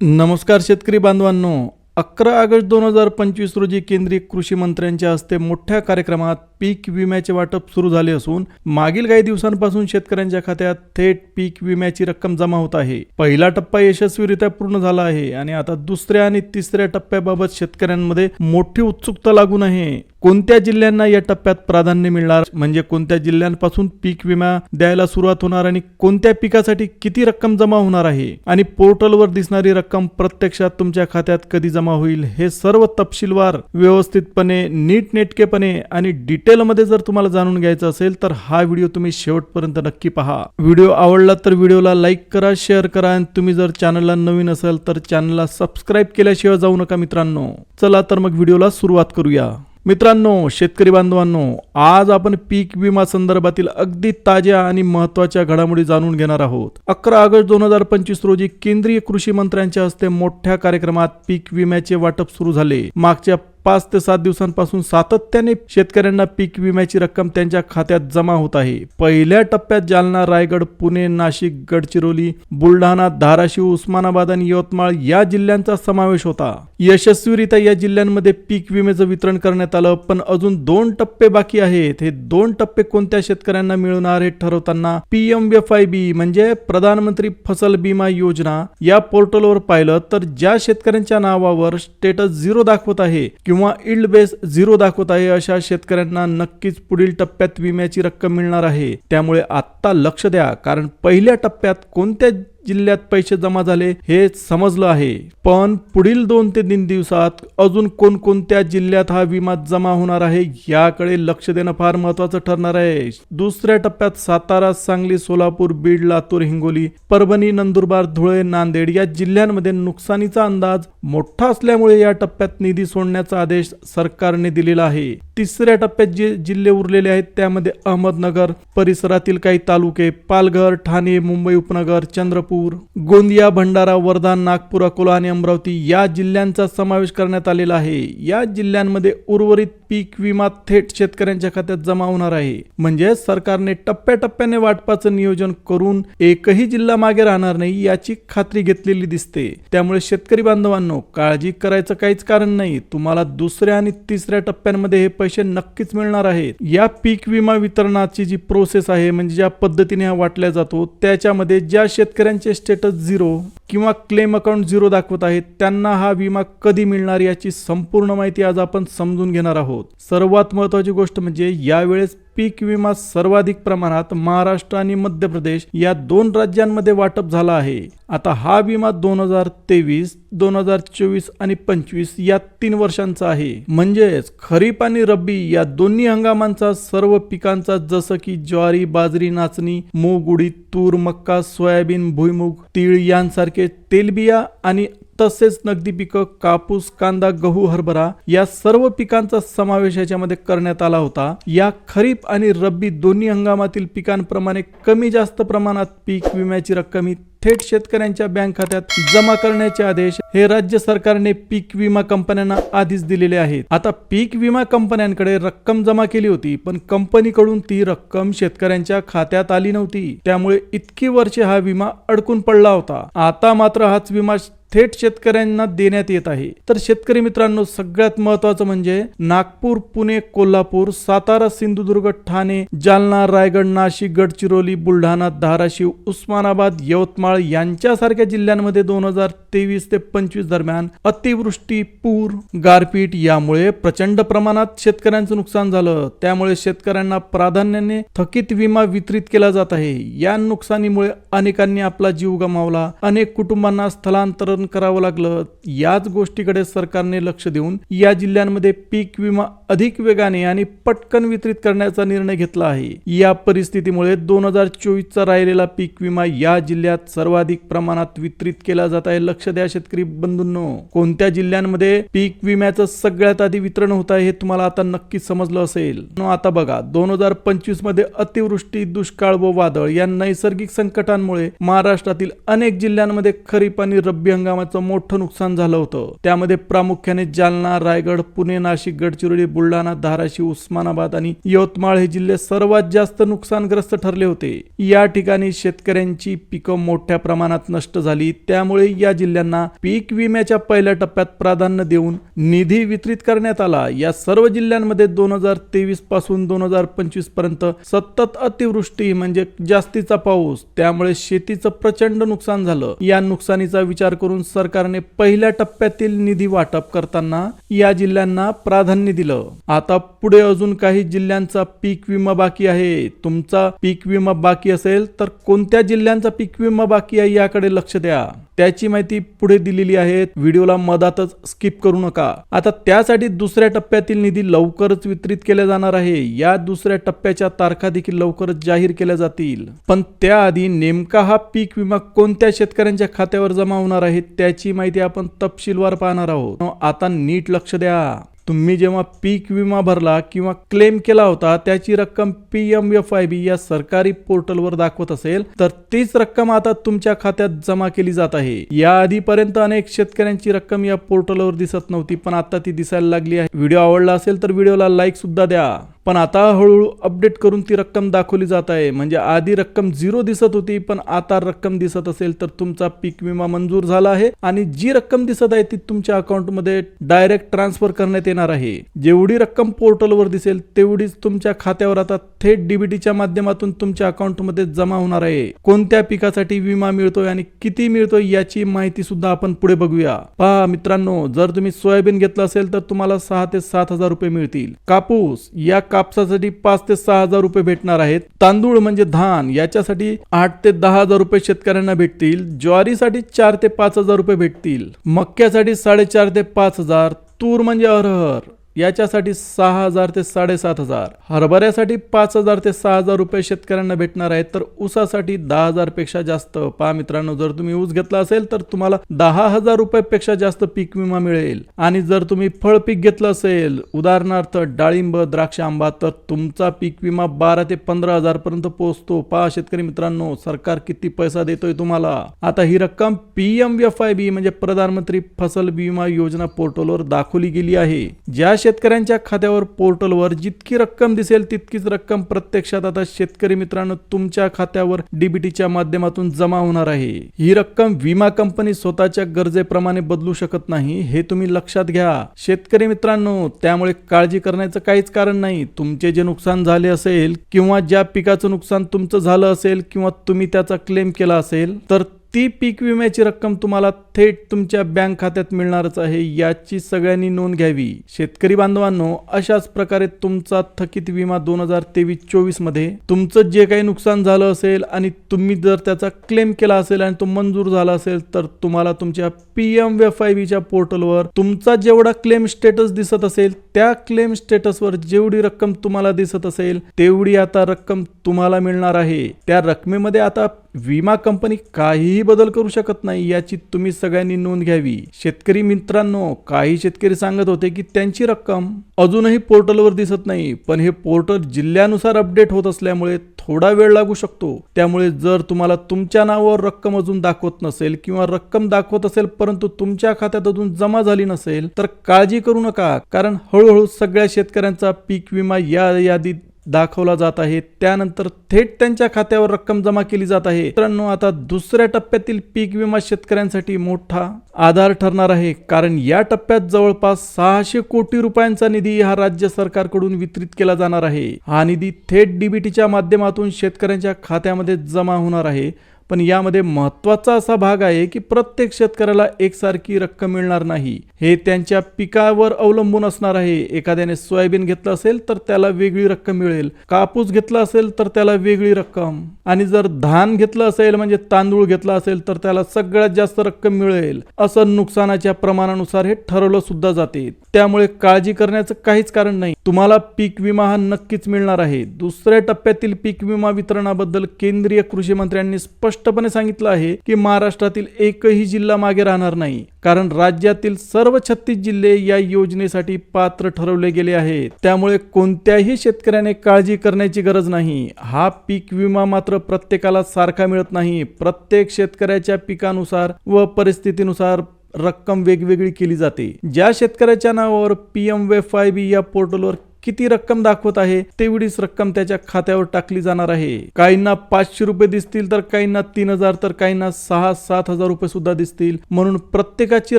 नमस्कार शेतकरी बांधवांनो. अकरा ऑगस्ट दोन हजार पंचवीस रोजी केंद्रीय कृषी मंत्र्यांच्या हस्ते मोठ्या कार्यक्रमात पीक विम्याचे वाटप सुरू झाले असून मागील काही दिवसांपासून शेतकऱ्यांच्या खात्यात थेट पीक विम्याची रक्कम जमा होत आहे. पहिला टप्पा यशस्वीरित्या पूर्ण झाला आहे आणि आता दुसऱ्या आणि तिसऱ्या टप्प्याबाबत शेतकऱ्यांमध्ये मोठी उत्सुकता लागून आहे. कोणत्या जिल्ह्यांना या टप्प्यात प्राधान्य मिळणार? म्हणजे कोणत्या जिल्ह्यांपासून पीक विमा द्यायला सुरुवात होणार आणि कोणत्या पिकासाठी किती रक्कम जमा होणार आहे? आणि पोर्टलवर दिसणारी रक्कम प्रत्यक्षात तुमच्या खात्यात कधी जमा होईल हे सर्व तपशीलवार व्यवस्थितपणे नीटनेटकेपणे आणि डिटेलमध्ये जर तुम्हाला जाणून घ्यायचं असेल तर हा व्हिडिओ तुम्ही शेवटपर्यंत नक्की पहा. व्हिडिओ आवडला तर व्हिडिओला लाईक करा शेअर करा आणि तुम्ही जर चॅनलला नवीन असाल तर चॅनलला सबस्क्राईब केल्याशिवाय जाऊ नका मित्रांनो. चला तर मग व्हिडिओला सुरुवात करूया. मित्रांनो शेतकरी बांधवांनो आज आपण पीक विमा संदर्भातील अगदी ताज्या आणि महत्त्वाच्या घडामोडी जाणून घेणार आहोत. अकरा ऑगस्ट दोन हजार पंचवीस रोजी केंद्रीय कृषी मंत्र्यांच्या हस्ते मोठ्या कार्यक्रमात पीक विम्याचे वाटप सुरू झाले. मागच्या पाच ते सात दिवसांपासून सातत्याने शेतकऱ्यांना पीक विम्याची रक्कम त्यांच्या खात्यात जमा होत आहे. पहिल्या टप्प्यात जालना रायगड पुणे नाशिक गडचिरोली बुलढाणा धाराशिव उस्मानाबाद आणि यवतमाळ या जिल्ह्यांचा समावेश होता. यशस्वीरित्या या जिल्ह्यांमध्ये पीक विम्याचं वितरण करण्यात आलं पण अजून दोन टप्पे बाकी आहेत. हे दोन टप्पे कोणत्या शेतकऱ्यांना मिळणार हे ठरवताना पीएम एफ आय बी म्हणजे प्रधानमंत्री फसल बीमा योजना या पोर्टलवर पाहिलं तर ज्या शेतकऱ्यांच्या नावावर स्टेटस झिरो दाखवत आहे किंवा इल्ड बेस झिरो दाखवत आहे अशा शेतकऱ्यांना नक्कीच पुढील टप्प्यात विम्याची रक्कम मिळणार आहे. त्यामुळे आत्ता लक्ष द्या कारण पहिल्या टप्प्यात कोणत्या जिल्ह्यात पैसे जमा झाले हे समजलं आहे. पण पुढील दोन ते तीन दिवसात अजून कोणकोणत्या जिल्ह्यात हा विमा जमा होणार आहे याकडे लक्ष देणं फार महत्वाचं ठरणार आहे. दुसऱ्या टप्प्यात सातारा सांगली सोलापूर बीड लातूर हिंगोली परभणी नंदुरबार धुळे नांदेड या जिल्ह्यांमध्ये नुकसानीचा अंदाज मोठा असल्यामुळे या टप्प्यात निधी सोडण्याचा आदेश सरकारने दिलेला आहे. तिसऱ्या टप्प्यात जे जिल्हे उरलेले आहेत त्यामध्ये अहमदनगर परिसरातील काही तालुके पालघर ठाणे मुंबई उपनगर चंद्रपूर गोंदिया भंडारा वर्धा नागपूर अकोला आणि अमरावती या जिल्ह्यांचा समावेश करण्यात आलेला आहे. या जिल्ह्यांमध्ये उर्वरित पीक विमा थेट शेतकऱ्यांच्या खात्यात जमा होणार आहे. म्हणजे सरकारने टप्प्याटप्प्याने वाटपाचं नियोजन करून एकही जिल्हा मागे राहणार नाही याची खात्री घेतलेली दिसते. त्यामुळे शेतकरी बांधवांनो काळजी करायचं काहीच कारण नाही. तुम्हाला दुसऱ्या आणि तिसऱ्या टप्प्यांमध्ये हे पैसे नक्कीच मिळणार आहेत. या पीक विमा वितरणाची जी प्रोसेस आहे म्हणजे ज्या पद्धतीने हा वाटल्या जातो त्याच्यामध्ये ज्या शेतकऱ्यांचे स्टेटस झिरो किंवा क्लेम अकाउंट झिरो दाखवत आहेत त्यांना हा विमा कधी मिळणार याची संपूर्ण माहिती आज आपण समजून घेणार आहोत. सर्वात महत्वाची गोष्ट म्हणजे यावेळेस पीक विमा सर्वाधिक प्रमाणात महाराष्ट्र आणि मध्य प्रदेश या दोन राज्यांमध्ये वाटप झाला आहे. आता हा विमा दोन हजार तेवीस दोन हजार चोवीस आणि पंचवीस या तीन वर्षांचा आहे. म्हणजेच खरीप आणि रब्बी या दोन्ही हंगामांचा सर्व पिकांचा जसं की ज्वारी बाजरी नाचणी मूग उडीद तूर मक्का सोयाबीन भुईमुग तीळ यांसारखे तेलबिया आणि तसेच नगदी पिकं कापूस कांदा गहू हरभरा या सर्व पिकांचा समावेश याच्यामध्ये करण्यात आला होता. या खरीप आणि रब्बी दोन्ही हंगामातील पिकांप्रमाणे कमी जास्त प्रमाणात पीक विम्याची रक्कम ही थेट शेतकऱ्यांच्या बँक खात्यात जमा करण्याचे आदेश हे राज्य सरकारने पीक विमा कंपन्यांना आधीच दिलेले आहेत. आता पीक विमा कंपन्यांकडे रक्कम जमा केली होती पण कंपनीकडून ती रक्कम शेतकऱ्यांच्या खात्यात आली नव्हती. त्यामुळे इतकी वर्षे हा विमा अडकून पडला होता. आता मात्र हाच विमा थेट शेतकऱ्यांना देण्यात येत आहे. तर शेतकरी मित्रांनो सगळ्यात महत्वाचं म्हणजे नागपूर पुणे कोल्हापूर सातारा सिंधुदुर्ग ठाणे जालना रायगड नाशिक गडचिरोली बुलढाणा धाराशिव उस्मानाबाद यवतमाळ यांच्यासारख्या जिल्ह्यांमध्ये दोन हजार तेवीस ते पंचवीस दरम्यान अतिवृष्टी पूर गारपीट यामुळे प्रचंड प्रमाणात शेतकऱ्यांचं नुकसान झालं. त्यामुळे शेतकऱ्यांना प्राधान्याने थकीत विमा वितरित केला जात आहे. या नुकसानीमुळे अनेकांनी आपला जीव गमावला. अनेक कुटुंबांना स्थलांतरण करावं लागलं. याच गोष्टीकडे सरकारने लक्ष देऊन या जिल्ह्यांमध्ये पीक विमा अधिक वेगाने आणि पटकन वितरित करण्याचा निर्णय घेतला आहे. या परिस्थितीमुळे दोन हजार चोवीसचा राहिलेला पीक विमा या जिल्ह्यात सर्वाधिक प्रमाणात वितरित केला जात आहे. लक्ष द्या शेतकरी बंधूंनो. कोणत्या जिल्ह्यांमध्ये पीक विम्याचं सगळ्यात आधी वितरण होत आहे हे तुम्हाला आता नक्की समजलं असेल. आता बघा दोन हजार पंचवीसमध्ये अतिवृष्टी दुष्काळ व वादळ या नैसर्गिक संकटांमुळे महाराष्ट्रातील अनेक जिल्ह्यांमध्ये खरीप आणि रब्बी हंगामाचं मोठं नुकसान झालं होतं. त्यामध्ये प्रामुख्याने जालना रायगड पुणे नाशिक गडचिरोली बुलढाणा धाराशिव उस्मानाबाद आणि यवतमाळ हे जिल्हे सर्वात जास्त नुकसानग्रस्त ठरले होते. या ठिकाणी शेतकऱ्यांची पिकं मोठी मोठ्या प्रमाणात नष्ट झाली. त्यामुळे या जिल्ह्यांना पीक विम्याच्या पहिल्या टप्प्यात प्राधान्य देऊन निधी वितरित करण्यात आला. या सर्व जिल्ह्यांमध्ये दोन हजार तेवीसपासून दोन हजार पंचवीसपर्यंत सतत अतिवृष्टी म्हणजे जास्तीचा पाऊस त्यामुळे शेतीचं प्रचंड नुकसान झालं. या नुकसानीचा विचार करून सरकारने पहिल्या टप्प्यातील निधी वाटप करताना या जिल्ह्यांना प्राधान्य दिलं. आता पुढे अजून काही जिल्ह्यांचा पीक विमा बाकी आहे. तुमचा पीक विमा बाकी असेल तर कोणत्या जिल्ह्यांचा पीक विमा बाकी आहे याकडे लक्ष द्या. त्याची माहिती पुढे दिलेली आहे. व्हिडिओला मधातच स्किप करू नका. आता त्यासाठी दुसऱ्या टप्प्यातील निधी लवकरच वितरित केला जाणार आहे. या दुसऱ्या टप्प्याच्या तारखा देखील लवकरच जाहीर केल्या जातील. पण त्याआधी नेमका हा पीक विमा कोणत्या शेतकऱ्यांच्या खात्यावर जमा होणार आहे त्याची माहिती आपण तपशीलवार पाहणार आहोत. आता नीट लक्ष द्या. तुम्ही जेव्हा पीक विमा भरला किंवा क्लेम केला होता त्याची रक्कम P M F I B या सरकारी पोर्टलवर दाखवत असेल तर तीच रक्कम आता तुमच्या खात्यात जमा केली जात आहे. या आधीपर्यंत अनेक शेतकऱ्यांची रक्कम या पोर्टलवर दिसत नव्हती पण आता ती दिसायला लागली आहे. व्हिडिओ आवडला असेल तर व्हिडिओला लाईक सुद्धा द्या. पण आता हळूहळू अपडेट करून ती रक्कम दाखवली जात आहे. म्हणजे आधी रक्कम झिरो दिसत होती पण आता रक्कम दिसत असेल तर तुमचा पीक विमा मंजूर झाला आहे आणि जी रक्कम दिसत आहे ती तुमच्या अकाउंटमध्ये डायरेक्ट ट्रान्सफर करण्यात येणार आहे. जेवढी रक्कम पोर्टलवर दिसेल तेवढीच तुमच्या खात्यावर आता थेट डीबीटीच्या माध्यमातून तुमच्या अकाउंटमध्ये जमा होणार आहे. कोणत्या पिकासाठी विमा मिळतोय आणि किती मिळतोय याची माहिती सुद्धा आपण पुढे बघूया. पहा मित्रांनो जर तुम्ही सोयाबीन घेतलं असेल तर तुम्हाला सहा ते सात हजार रुपये मिळतील. कापूस या कापसासाठी पाच ते सहा हजार रुपये भेटणार आहेत. तांदूळ म्हणजे धान याच्यासाठी आठ ते दहा हजार रुपये शेतकऱ्यांना भेटतील. ज्वारीसाठी चार ते पाच हजार रुपये भेटतील. मक्यासाठी साडेचार ते पाच हजार. तूर म्हणजे अरहर. याच्यासाठी सहा हजार ते साडेसात हजार. हरभऱ्यासाठी पाच हजार ते सहा हजार रुपये शेतकऱ्यांना भेटणार आहेत. तर ऊसासाठी दहा हजारपेक्षा जास्त. पहा मित्रांनो जर तुम्ही ऊस घेतला असेल तर तुम्हाला दहा हजार रुपयापेक्षा जास्त पीक विमा मिळेल. आणि जर तुम्ही फळ पीक घेतलं असेल उदाहरणार्थ डाळिंब द्राक्ष आंबा तर तुमचा पीक विमा बारा ते पंधरा हजार पर्यंत पोहोचतो. पहा शेतकरी मित्रांनो सरकार किती पैसा देतोय तुम्हाला. आता ही रक्कम पी एफ आय बी म्हणजे प्रधानमंत्री फसल विमा योजना पोर्टलवर दाखवली गेली आहे. ज्या शेतकऱ्यांच्या खात्यावर पोर्टलवर जितकी रक्कम दिसेल तितकीच रक्कम प्रत्यक्षात आता शेतकरी मित्रांनो तुमच्या खात्यावर डीबीटीच्या माध्यमातून जमा होणार आहे. ही रक्कम विमा कंपनी स्वतःच्या गरजेप्रमाणे बदलू शकत नाही हे तुम्ही लक्षात घ्या. शेतकरी मित्रांनो त्यामुळे काळजी करण्याचं काहीच कारण नाही. तुमचे जे नुकसान झाले असेल किंवा ज्या पिकाचं नुकसान तुमचं झालं असेल किंवा तुम्ही त्याचा क्लेम केला असेल तर ती पीक विम्याची रक्कम तुम्हाला थेट तुमच्या बँक खात्यात मिळणारच आहे याची सगळ्यांनी नोंद घ्यावी. शेतकरी बांधवांनो अशाच प्रकारे तुमचा थकीत विमा दोन हजार तेवीस चोवीसमध्ये तुमचं जे काही नुकसान झालं असेल आणि तुम्ही जर त्याचा क्लेम केला असेल आणि तो मंजूर झाला असेल तर तुम्हाला तुमच्या पी एम एफ आय व्हीच्या पोर्टलवर तुमचा जेवढा क्लेम स्टेटस दिसत असेल त्या क्लेम स्टेटसवर जेवढी रक्कम तुम्हाला दिसत असेल तेवढी आता रक्कम तुम्हाला मिळणार आहे. त्या रकमेमध्ये आता विमा कंपनी काहीही बदल करू शकत नाही याची तुम्ही सगळ्यांनी नोंद घ्यावी. शेतकरी मित्रांनो काही शेतकरी सांगत होते की त्यांची रक्कम अजूनही पोर्टलवर दिसत नाही पण हे पोर्टल जिल्ह्यानुसार अपडेट होत असल्यामुळे थोडा वेळ लागू शकतो. त्यामुळे जर तुम्हाला तुमच्या नावावर रक्कम अजून दाखवत नसेल किंवा रक्कम दाखवत असेल परंतु तुमच्या खात्यात अजून जमा झाली नसेल तर काळजी करू नका कारण हळूहळू सगळ्या शेतकऱ्यांचा पीक विमा या यादीत दाखवला जात आहे. त्यानंतर थेट त्यांच्या खात्यावर रक्कम जमा केली जात आहे. मित्रांनो आता दुसऱ्या टप्प्यातील पीक विमा शेतकऱ्यांसाठी मोठा आधार ठरणार आहे. कारण या टप्प्यात जवळपास सहाशे कोटी रुपयांचा निधी हा राज्य सरकारकडून वितरित केला जाणार आहे. हा निधी थेट डीबीटीच्या माध्यमातून शेतकऱ्यांच्या खात्यामध्ये जमा होणार आहे. पण यामध्ये महत्त्वाचा असा भाग आहे की प्रत्येक शेतकऱ्याला एकसारखी रक्कम मिळणार नाही. हे त्यांच्या पिकावर अवलंबून असणार आहे. एखाद्याने सोयाबीन घेतलं असेल तर त्याला वेगळी रक्कम मिळेल. कापूस घेतला असेल तर त्याला वेगळी रक्कम. आणि जर धान घेतलं असेल म्हणजे तांदूळ घेतला असेल तर त्याला सगळ्यात जास्त रक्कम मिळेल. असं नुकसानाच्या प्रमाणानुसार हे ठरवलं सुद्धा जाते. त्यामुळे काळजी करण्याचं काहीच कारण नाही. तुम्हाला पीक विमा हा नक्कीच मिळणार आहे. दुसऱ्या टप्प्यातील पीक विमा वितरणाबद्दल केंद्रीय कृषी मंत्र्यांनी स्पष्टपणे सांगितलं आहे की महाराष्ट्रातील एकही जिल्हा मागे राहणार नाही कारण राज्यातील सर्व छत्तीस जिल्हे या योजनेसाठी पात्र ठरवले गेले आहेत. त्यामुळे कोणत्याही शेतकऱ्याने काळजी करण्याची गरज नाही. हा पीक विमा मात्र प्रत्येकाला सारखा मिळत नाही. प्रत्येक शेतकऱ्याच्या पिकानुसार व परिस्थितीनुसार रक्कम वेगवेगळी केली जाते. ज्या शेतकऱ्याच्या नावावर P M F I B या पोर्टलवर किती रक्कम दाखवत आहे तेवढीच रक्कम त्याच्या खात्यावर टाकली जाणार आहे. काहींना पाचशे रुपये दिसतील तर काहींना तीन हजार तर काहींना सहा सात हजार रुपये सुद्धा दिसतील. म्हणून प्रत्येकाची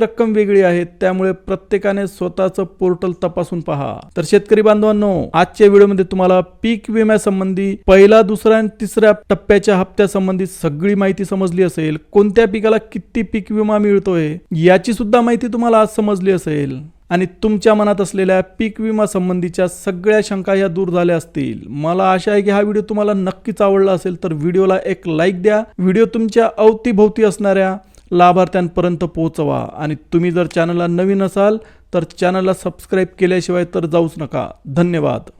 रक्कम वेगळी आहे त्यामुळे प्रत्येकाने स्वतःचं पोर्टल तपासून पहा. तर शेतकरी बांधवांनो आजच्या व्हिडिओमध्ये तुम्हाला पीक विम्यासंबंधी पहिला दुसरा आणि तिसऱ्या टप्प्याच्या हप्त्यासंबंधी सगळी माहिती समजली असेल. कोणत्या पिकाला किती पीक विमा मिळतोय याची सुद्धा माहिती तुम्हाला आज समजली असेल. आणि तुमच्या मनात असलेल्या पीक विमा संबंधीच्या सगळ्या शंका ह्या दूर झाल्या असतील. मला आशा आहे की हा व्हिडिओ तुम्हाला नक्कीच आवडला असेल तर व्हिडिओला एक लाईक द्या. व्हिडिओ तुमच्या अवतीभोवती असणाऱ्या लाभार्थ्यांपर्यंत पोहोचवा. आणि तुम्ही जर चॅनलला नवीन असाल तर चॅनलला सबस्क्राईब केल्याशिवाय तर जाऊच नका. धन्यवाद.